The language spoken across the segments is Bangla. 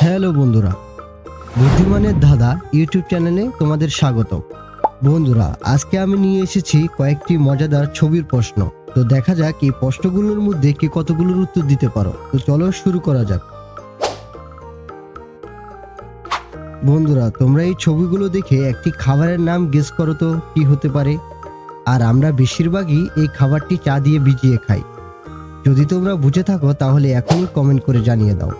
হ্যালো বন্ধুরা, বুদ্ধিমানের ধাঁধা ইউটিউব চ্যানেলে তোমাদের স্বাগত বন্ধুরা, আজকে আমি নিয়ে এসেছি কয়েকটি মজাদার ছবির প্রশ্ন। তো দেখা যাক এই প্রশ্নগুলোর মধ্যে কে কতগুলোর উত্তর দিতে পারো। তো চলো শুরু করা যাক। বন্ধুরা, তোমরা এই ছবিগুলো দেখে একটি খাবারের নাম গেস করো তো, কি হতে পারে? আর আমরা বেশিরভাগই এই খাবারটি চা দিয়ে ভিজিয়ে খাই। যদি তোমরা বুঝে থাকো, তাহলে এখনই কমেন্ট করে জানিয়ে দাও।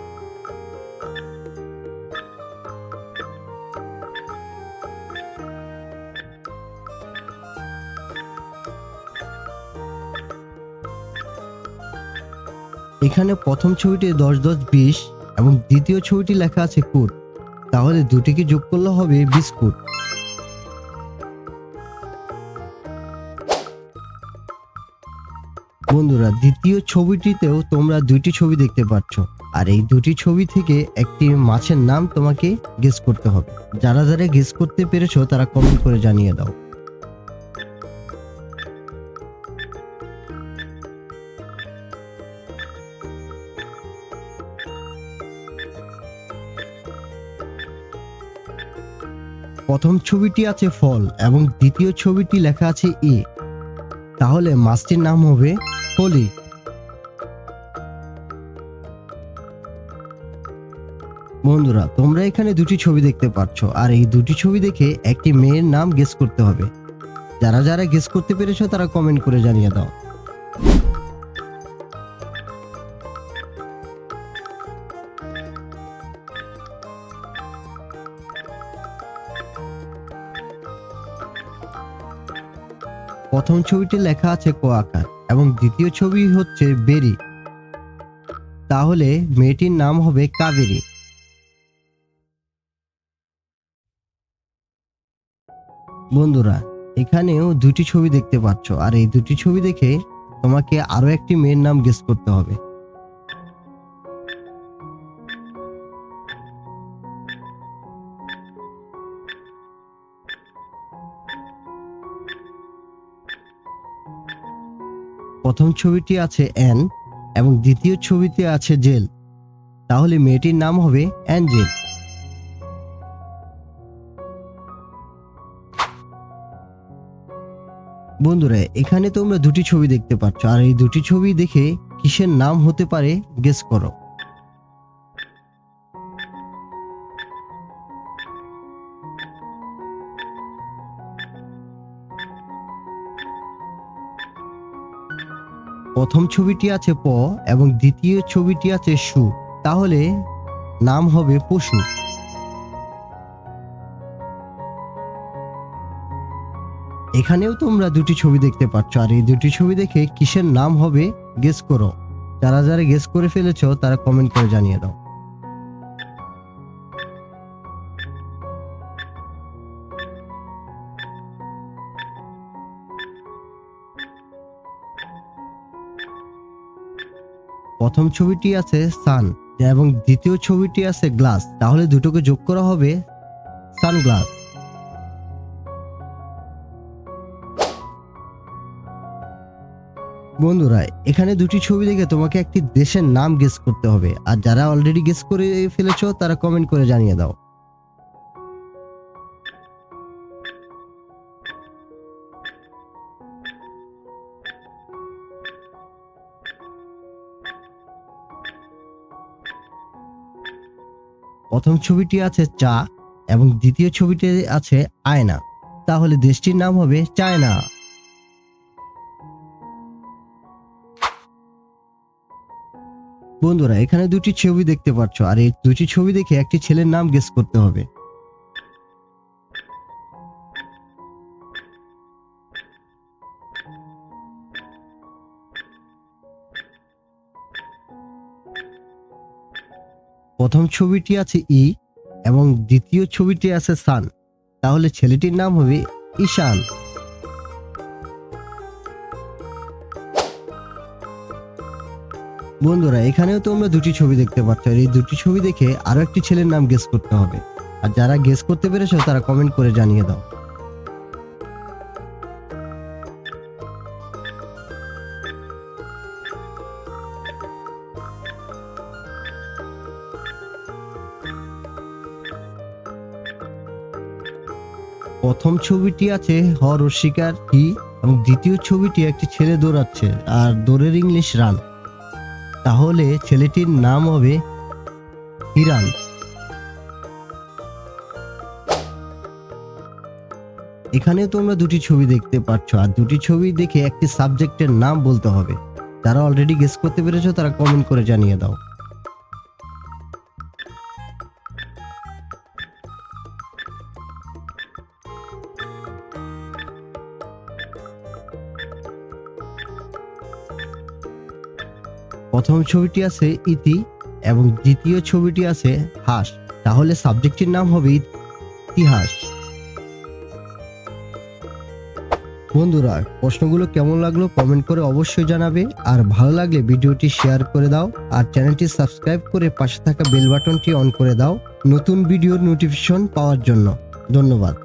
এখানে প্রথম ছবিটি দশ দশ বিশ এবং দ্বিতীয় ছবিটি লেখা আছে কুট তাহলে দুটিকে যোগ করলে হবে বিস্কুট বন্ধুরা, দ্বিতীয় ছবিটিতেও তোমরা দুইটি ছবি দেখতে পাচ্ছ। আর এই দুটি ছবি থেকে একটি মাছের নাম তোমাকে গেস করতে হবে। যারা যারা গেস করতে পেরেছ, তারা কমেন্ট করে জানিয়ে দাও। প্রথম ছবিটি আছে ফল এবং দ্বিতীয় ছবিটি লেখা আছে এ। তাহলে মাছটির নাম হবে ফলি বন্ধুরা, তোমরা এখানে দুটি ছবি দেখতে পাচ্ছ, আর এই দুটি ছবি দেখে একটি মেয়ের নাম গেস করতে হবে। যারা যারা গেস করতে পেরেছ তারা কমেন্ট করে জানিয়ে দাও। প্রথম ছবিটি লেখা আছে কোয়াকার এবং দ্বিতীয় ছবি হচ্ছে বেরি। তাহলে মেয়েটির নাম হবে কাবেরী। বন্ধুরা, এখানেও দুটি ছবি দেখতে পাচ্ছ। আর এই দুটি ছবি দেখে তোমাকে আরও একটি মেয়ের নাম গেস করতে হবে। প্রথম ছবিটি আছে অ্যান এবং দ্বিতীয় ছবিতে আছে জেল। তাহলে মেয়েটির নাম হবে অ্যাঞ্জেল। বন্ধুরা, এখানে তোমরা দুটি ছবি দেখতে পাচ্ছ আর এই দুটি ছবি দেখে কিসের নাম হতে পারে গেস করো। প্রথম ছবিটি আছে প এবং দ্বিতীয় ছবিটি আছে সু। তাহলে নাম হবে পশু। এখানেও তোমরা দুটি ছবি দেখতে পাচ্ছ আর এই দুটি ছবি দেখে কিসের নাম হবে গেস করো। যারা যারা গেস করে ফেলেছ, তারা কমেন্ট করে জানিয়ে দাও। প্রথম ছবিটি আছে সান, এবং দ্বিতীয় ছবিটি আছে গ্লাস। তাহলে দুটোকে যোগ করা হবে সানগ্লাস। বন্ধুরা, এখানে দুটি ছবি দেখে তোমাকে একটি দেশের নাম গেস করতে হবে। আর যারা অলরেডি গেস করে ফেলেছো, তারা কমেন্ট করে জানিয়ে দাও। প্রথম ছবিটি আছে চা এবং দ্বিতীয় ছবিটি আছে আয়না। তাহলে দেশটির নাম হবে চায়না। বন্ধুরা, এখানে দুটি ছবি দেখতে পাচ্ছ আর এই দুটি ছবি দেখে একটি ছেলের নাম গেস করতে হবে। প্রথম ছবিটি আছে ই এবং দ্বিতীয় ছবিটি আছে সান। তাহলে ছেলেটির নাম হবে ঈশান। বন্ধুরা, এখানেও তোমরা দুটি ছবি দেখতে পাচ্ছ। এই দুটি ছবি দেখে আরও একটি ছেলের নাম গেস করতে হবে। আর যারা গেস করতে পেরেছ, তারা কমেন্ট করে জানিয়ে দাও। প্রথম ছবিটি আছে হর ও শিকার হি এবং দ্বিতীয় ছবিটি একটি ছেলে দৌড়াচ্ছে, আর দৌড়ের ইংলিশ রান। তাহলে ছেলেটির নাম হবে হিরান। এখানে তোমরা দুটি ছবি দেখতে পাচ্ছ আর দুটি ছবি দেখে একটি সাবজেক্টের নাম বলতে হবে। যারা অলরেডি গেস করতে পেরেছ, তারা কমেন্ট করে জানিয়ে দাও। প্রথম ছবিটি আছে ইতি এবং দ্বিতীয় ছবিটি আছে হাস। তাহলে সাবজেক্টটির নাম হবে ইতিহাস। বন্ধুরা, প্রশ্নগুলো কেমন লাগল কমেন্ট করে অবশ্যই জানাবে। আর ভালো লাগলে ভিডিওটি শেয়ার করে দাও। আর চ্যানেলটি সাবস্ক্রাইব করে পাশে থাকা বেল বাটনটি অন করে দাও নতুন ভিডিওর নোটিফিকেশন পাওয়ার জন্য। ধন্যবাদ।